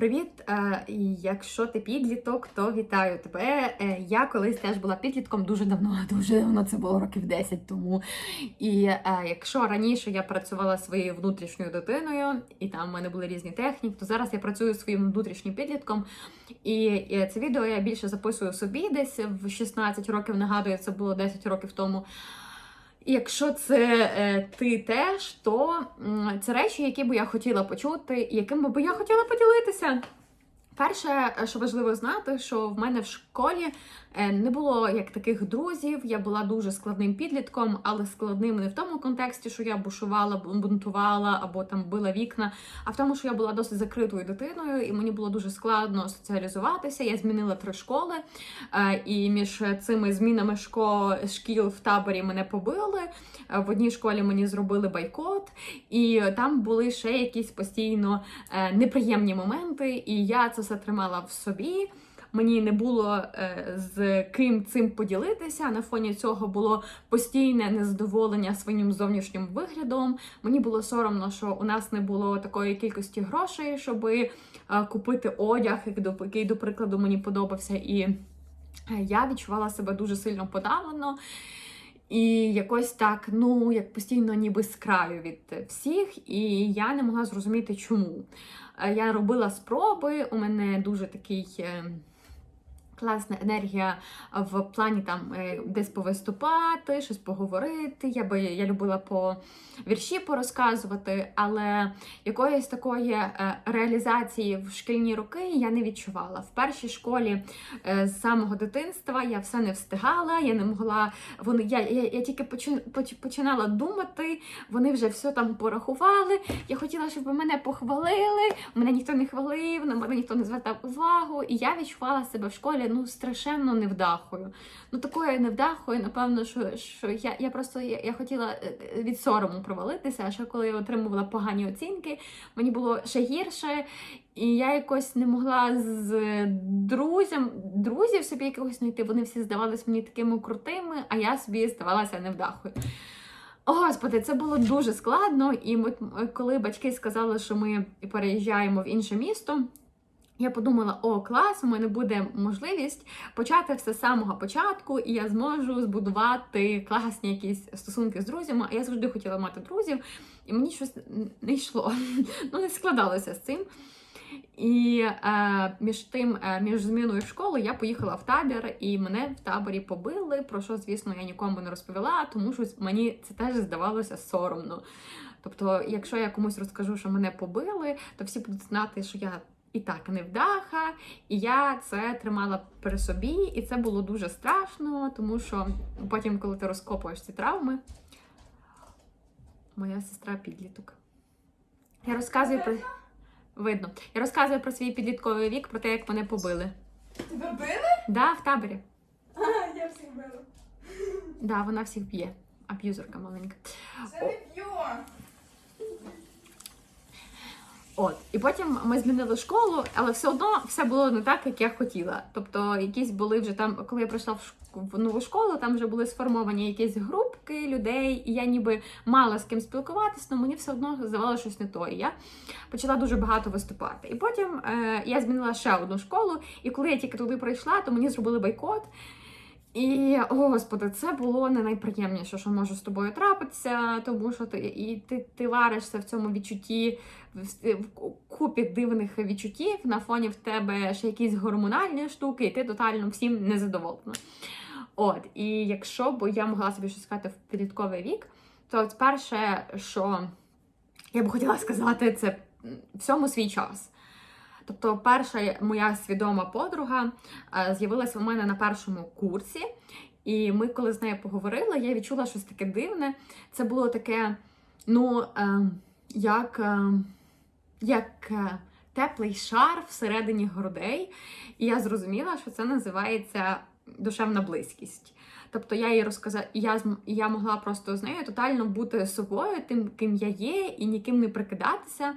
Привіт! Е, Якщо ти підліток, то вітаю тебе. Е, Я колись теж була підлітком дуже давно, дуже давно це було років 10 тому. І е, якщо раніше я працювала своєю внутрішньою дитиною, і там в мене були різні техніки, то зараз я працюю своїм внутрішнім підлітком. І це відео я більше записую собі десь в 16 років. Нагадую, це було 10 років тому. Якщо це е, ти теж, то м, це речі, які би я хотіла почути, якими би я хотіла поділитися. Перше, що важливо знати, що в мене в школі е, не було як таких друзів. Я була дуже складним підлітком, але складним не в тому контексті, що я бушувала, бунтувала або там била вікна, а в тому, що я була досить закритою дитиною, і мені було дуже складно соціалізуватися. Я змінила три школи, е, і між цими змінами шкіл в таборі мене побили. Е, В одній школі мені зробили бойкот, і там були ще якісь постійно неприємні моменти, і я це все тримала в собі. Мені не було е, з ким цим поділитися. На фоні цього було постійне незадоволення своїм зовнішнім виглядом. Мені було соромно, що у нас не було такої кількості грошей, щоб купити одяг, який, до- прикладу, мені подобався. І е, я відчувала себе дуже сильно подавлено. І якось так, ну, як постійно ніби з краю від всіх, і я не могла зрозуміти, чому. Е, Я робила спроби, у мене дуже такий. Класна енергія в плані там е, десь повиступати, щось поговорити. Я би я любила по вірші порозказувати, але якоїсь такої е, реалізації в шкільні роки я не відчувала. В першій школі е, з самого дитинства я все не встигала, я не могла. Вони я, я, я тільки починала думати, вони вже все там порахували. Я хотіла, щоб мене похвалили. Мене ніхто не хвалив, на мене ніхто не звертав увагу. І я відчувала себе в школі ну страшенно невдахою. Ну такою невдахою, напевно, що, що я, я просто я, я хотіла е, е, від сорому провалитися. А ще коли я отримувала погані оцінки, мені було ще гірше. І я якось не могла з друзям, друзів собі якогось знайти. Вони всі здавалися мені такими крутими, а я собі здавалася невдахою. О, Господи, це було дуже складно. І ми, коли батьки сказали, що ми переїжджаємо в інше місто, я подумала: о, клас, у мене буде можливість почати все з самого початку, і я зможу збудувати класні якісь стосунки з друзями. А я завжди хотіла мати друзів, і мені щось не йшло. Ну, не складалося з цим. І е, між тим, е, між зміною школи я поїхала в табір, і мене в таборі побили. Про що, звісно, я нікому не розповіла, тому що мені це теж здавалося соромно. Тобто, якщо я комусь розкажу, що мене побили, то всі будуть знати, що я і так невдаха, і я це тримала при собі, і це було дуже страшно, тому що потім, коли ти розкопуєш ці травми, моя сестра підліток. Я розказую про. Видно. Я розказую про свій підлітковий вік, про те, як мене побили. Тебе били? Да, в таборі. А, я всіх била. Да, вона всіх б'є. Аб'юзерка маленька. Це не п'ю. От, і потім ми змінили школу, але все одно все було не так, як я хотіла. Тобто, якісь були вже там, коли я прийшла в, шк- в нову школу, там вже були сформовані якісь групки людей, і я ніби мала з ким спілкуватися, але мені все одно здавалося щось не то. І я почала дуже багато виступати. І потім е, я змінила ще одну школу, і коли я тільки туди прийшла, то мені зробили бойкот. І, о, господи, це було не найприємніше, що може з тобою трапитися, тому що ти, і ти, ти варишся в цьому відчутті, в, в купі дивних відчуттів, на фоні в тебе ще якісь гормональні штуки, і ти тотально всім незадоволена. От, і якщо б я могла собі щось сказати в підлітковий вік, то от перше, що я б хотіла сказати, це всьому свій час. Тобто, перша моя свідома подруга е, з'явилася у мене на першому курсі, і ми, коли з нею поговорили, я відчула щось таке дивне. Це було таке, ну, е, як, е, як теплий шар всередині грудей. І я зрозуміла, що це називається душевна близькість. Тобто я їй розказала, я, зм- я могла просто з нею тотально бути собою, тим, ким я є, і ніким не прикидатися.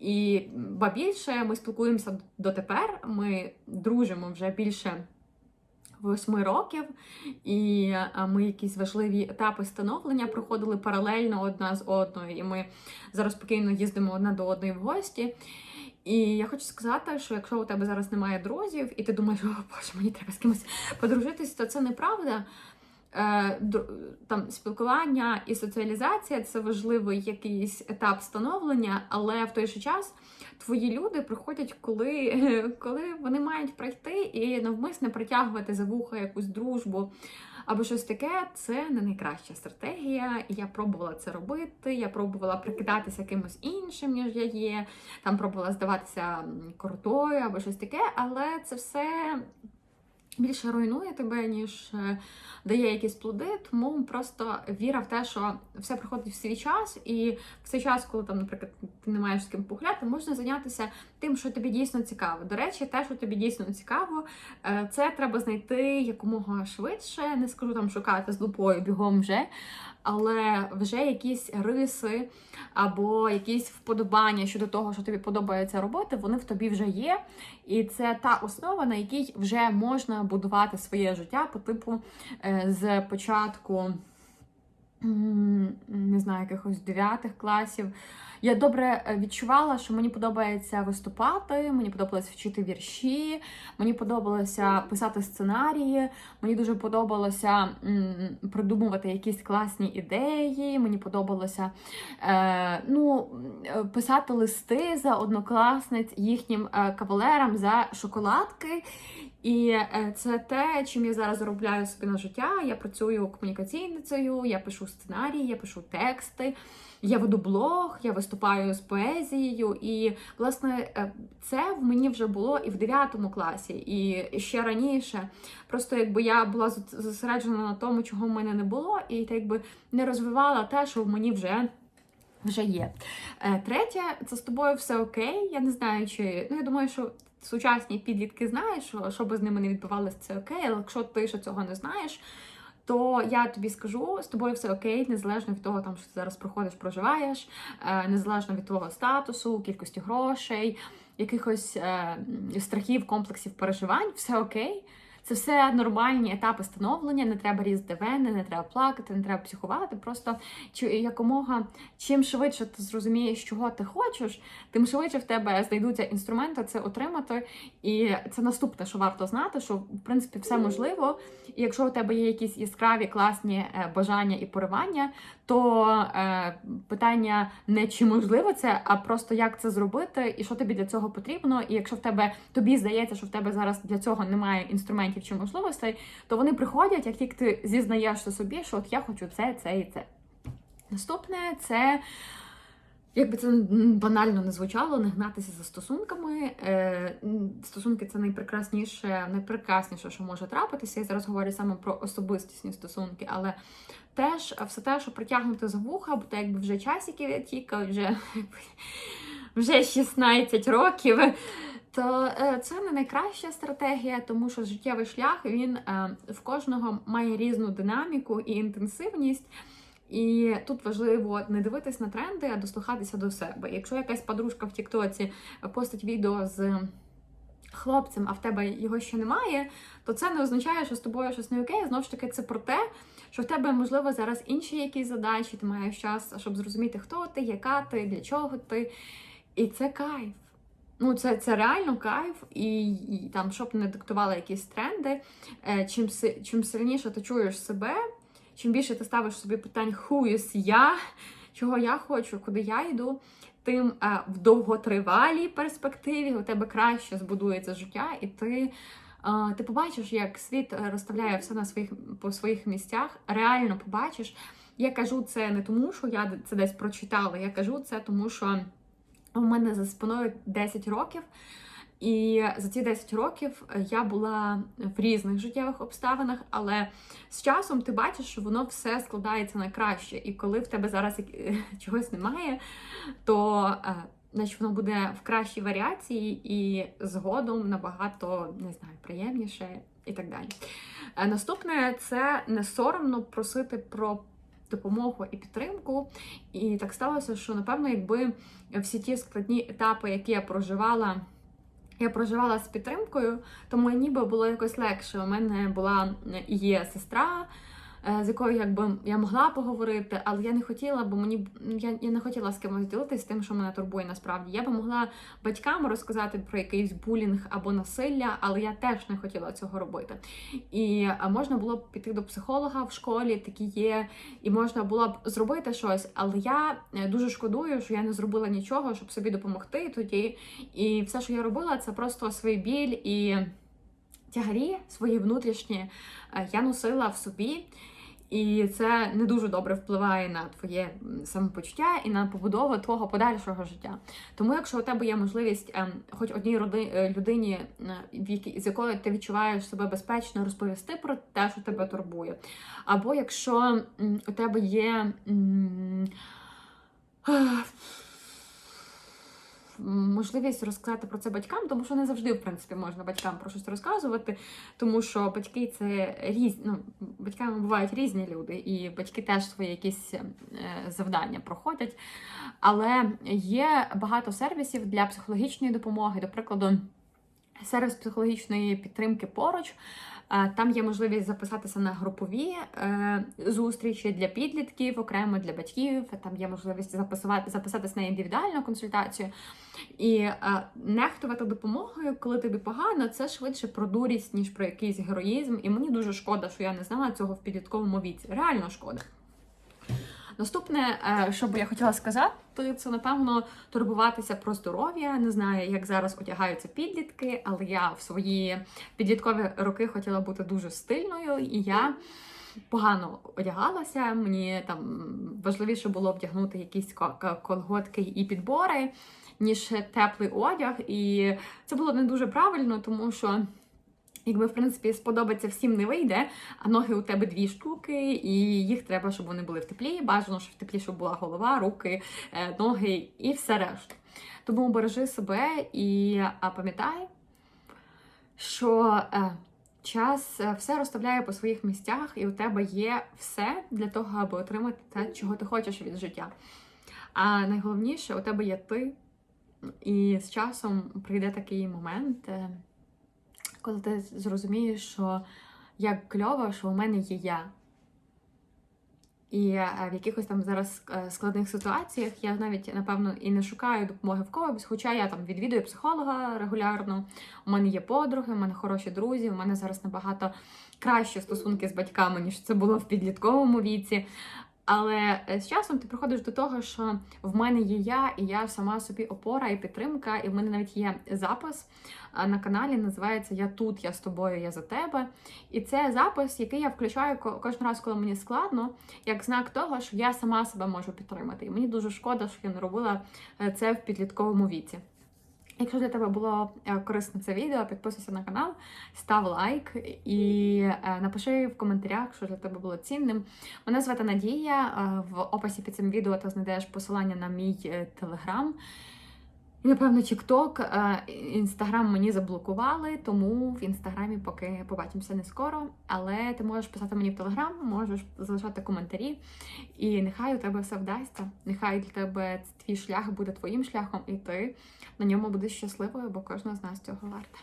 І ба більше ми спілкуємося дотепер. Ми дружимо вже більше восьми років, і ми якісь важливі етапи становлення проходили паралельно одна з одною. І ми зараз спокійно їздимо одна до одної в гості. І я хочу сказати, що якщо у тебе зараз немає друзів, і ти думаєш, о боже, мені треба з кимось подружитись, то це неправда. Е, Там спілкування і соціалізація це важливий якийсь етап становлення, але в той же час твої люди приходять, коли, коли вони мають пройти і навмисне притягувати за вуха якусь дружбу або щось таке, це не найкраща стратегія. Я пробувала це робити. Я пробувала прикидатися кимось іншим, ніж я є. Там пробувала здаватися крутою або щось таке, але це все більше руйнує тебе, ніж е, дає якісь плоди. Тому просто віра в те, що все приходить в свій час, і в цей час, коли там, наприклад, ти не маєш з ким погуляти, можна зайнятися тим, що тобі дійсно цікаво. До речі, те, що тобі дійсно цікаво, е, це треба знайти якомога швидше. Не скажу там шукати з лупою бігом вже. Але вже якісь риси або якісь вподобання щодо того, що тобі подобається робити, вони в тобі вже є. І це та основа, на якій вже можна будувати своє життя по типу е, з початку. Не знаю, якихось дев'ятих класів. Я добре е, відчувала, що мені подобається виступати, мені подобалося вчити вірші, мені подобалося писати сценарії, мені дуже подобалося придумувати якісь класні ідеї. Мені подобалося е, ну, е, писати листи за однокласниць їхнім кавалерам за шоколадки. І е, це те, чим я зараз заробляю собі на життя. Я працюю комунікаційницею, я пишу сценарії, я пишу тексти. Я веду блог, я виступаю з поезією, і власне е, це в мені вже було і в 9 класі, і ще раніше. Просто якби я була зосереджена на тому, чого в мене не було, і так якби не розвивала те, що в мені вже. Вже є. Е, Третє, це з тобою все окей. Я не знаю, чи ну я думаю, що сучасні підлітки знають, що, що би з ними не відбувалося, це окей. Але якщо ти ще цього не знаєш, то я тобі скажу, з тобою все окей, незалежно від того, там що ти зараз проходиш, проживаєш, е, незалежно від твого статусу, кількості грошей, якихось е, страхів, комплексів переживань, все окей. Це все нормальні етапи становлення, не треба різати вени, не треба плакати, не треба психувати. Просто якомога чим швидше ти зрозумієш, чого ти хочеш, тим швидше в тебе знайдуться інструменти це отримати. І це наступне, що варто знати, що в принципі все можливо. І якщо у тебе є якісь яскраві класні е, бажання і поривання, то е, питання не чи можливо це, а просто як це зробити, і що тобі для цього потрібно. І якщо в тебе тобі здається, що в тебе зараз для цього немає інструментів чи можливостей, то вони приходять, як тільки ти зізнаєшся собі, що от я хочу це, це і це. Наступне це. Якби це банально не звучало, не гнатися за стосунками. Е, стосунки це найпрекрасніше, найпрекрасніше, що може трапитися. Я зараз говорю саме про особистісні стосунки, але теж все те, що притягнути за вуха, бо то якби вже часики відтікають, вже, вже 16 років. То е, це не найкраща стратегія, тому що життєвий шлях він е, в кожного має різну динаміку і інтенсивність. І тут важливо не дивитись на тренди, а дослухатися до себе. Якщо якась подружка в Тіктоці постить відео з хлопцем, а в тебе його ще немає, то це не означає, що з тобою щось не окей. Знову ж таки, це про те, що в тебе можливо зараз інші якісь задачі, ти маєш час, щоб зрозуміти, хто ти, яка ти, для чого ти. І це кайф. Ну, це, це реально кайф, і, і там, щоб не диктували якісь тренди, е, чим, чим сильніше ти чуєш себе, чим більше ти ставиш собі питань who is я, чого я хочу, куди я йду, тим е, в довготривалій перспективі у тебе краще збудується життя, і ти, е, ти побачиш, як світ розставляє все на своїх по своїх місцях. Реально побачиш. Я кажу це не тому, що я це десь прочитала. Я кажу це тому, що у мене за спиною 10 років. І за ці 10 років я була в різних життєвих обставинах, але з часом ти бачиш, що воно все складається на краще. І коли в тебе зараз чогось немає, то е, значить воно буде в кращій варіації і згодом набагато не знаю, приємніше і так далі. Е, Наступне це не соромно просити про допомогу і підтримку. І так сталося, що напевно, якби всі ті складні етапи, які я проживала. Я проживала з підтримкою, тому мені би було якось легше. У мене була е, і є сестра, е, з якою якби я могла поговорити, але я не хотіла, бо мені я, я не хотіла з кимось ділитися тим, що мене турбує насправді. Я би могла батькам розказати про якийсь булінг або насилля, але я теж не хотіла цього робити. І е, можна було б піти до психолога в школі, такі є, і можна було б зробити щось, але я е, дуже шкодую, що я не зробила нічого, щоб собі допомогти тоді. І все, що я робила, це просто свій біль і тягарі свої внутрішні е, я носила в собі. І це не дуже добре впливає на твоє самопочуття і на побудову твого подальшого життя. Тому, якщо у тебе є можливість ем, хоч одній е, людині, е, з якою ти відчуваєш себе безпечно, розповісти про те, що тебе турбує. Або якщо у тебе є. Можливість розказати про це батькам, тому що не завжди, в принципі, можна батькам про щось розказувати, тому що батьки це різні, ну, батьками бувають різні люди, і батьки теж свої якісь е, завдання проходять. Але є багато сервісів для психологічної допомоги, до прикладу, сервіс психологічної підтримки поруч. Е, Там є можливість записатися на групові е, зустрічі для підлітків, окремо для батьків. Там є можливість записувати, записатися на індивідуальну консультацію. І е, нехтувати допомогою, коли тобі погано, це швидше про дурість, ніж про якийсь героїзм. І мені дуже шкода, що я не знала цього в підлітковому віці. Реально шкода. Наступне, е, що би я хотіла сказати, це напевно турбуватися про здоров'я. Не знаю, як зараз одягаються підлітки, але я в свої підліткові роки хотіла бути дуже стильною, і я погано одягалася. Мені там важливіше було вдягнути якісь ко- ко- колготки і підбори, ніж теплий одяг. І це було не дуже правильно, тому що. Якби, в принципі, сподобаться всім не вийде, а ноги у тебе дві штуки, і їх треба, щоб вони були в теплі. Бажано, щоб в теплі, щоб була голова, руки, е, ноги і все решта. Тому бережи себе і пам'ятай, що е, час е, все розставляє по своїх місцях, і у тебе є все для того, аби отримати те, чого ти хочеш від життя. А найголовніше, у тебе є ти, і з часом прийде такий момент. Коли ти зрозумієш, що як кльово, що у мене є я. І е, в якихось там зараз е, складних ситуаціях я навіть напевно і не шукаю допомоги в когось, хоча я там відвідую психолога регулярно. У мене є подруги, у мене хороші друзі, у мене зараз набагато кращі стосунки з батьками, ніж це було в підлітковому віці. Але е, з часом ти приходиш до того, що в мене є я, і я сама собі опора і підтримка, і в мене навіть є запис на каналі, називається Я тут, я з тобою, я за тебе. І це запис, який я включаю ко- кожен раз, коли мені складно, як знак того, що я сама себе можу підтримати. І мені дуже шкода, що я не робила е, це в підлітковому віці. Якщо для тебе було корисно корисне це відео, підписуйся на канал, став лайк і е, напиши в коментарях, що для тебе було цінним. Мене звати Надія. е, В описі під цим відео ти знайдеш посилання на мій е, телеграм. І, напевно, TikTok, е, Інстаграм мені заблокували, тому в інстаграмі поки побачимося не скоро. Але ти можеш писати мені в телеграм, можеш залишати коментарі. І нехай у тебе все вдасться. Нехай для тебе твій шлях буде твоїм шляхом, і ти на ньому будеш щасливою, бо кожна з нас цього варта.